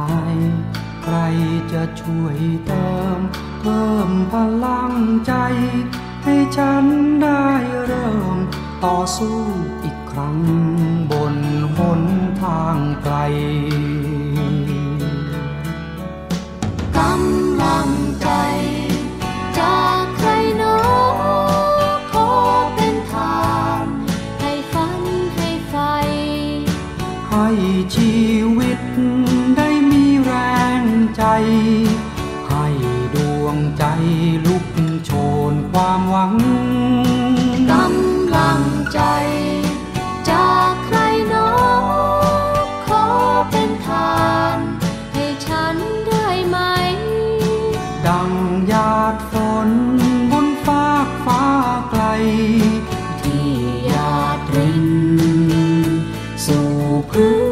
าย ใครจะช่วยเติม เพิ่มพลังใจ ให้ฉันได้เริ่ม ต่อสู้อีกครั้ง บนหนทางไกลกำลังใจจากใครหนอขอเป็นทานให้ฝันให้ไฟ ให้ชีวิตได้มีแรง ใจ ให้ดวงใจลุกโชนความหวังกำลังใจ จากใครหนอขอเป็นทาน ให้ฉันได้ไหม ดังหยาดฝนบนฟากฟ้าไกล ที่หยาดริน สู่พื้น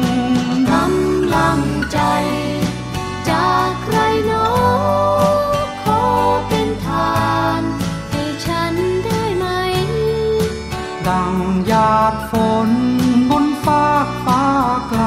าดฝนบนฟากฟ้าไกล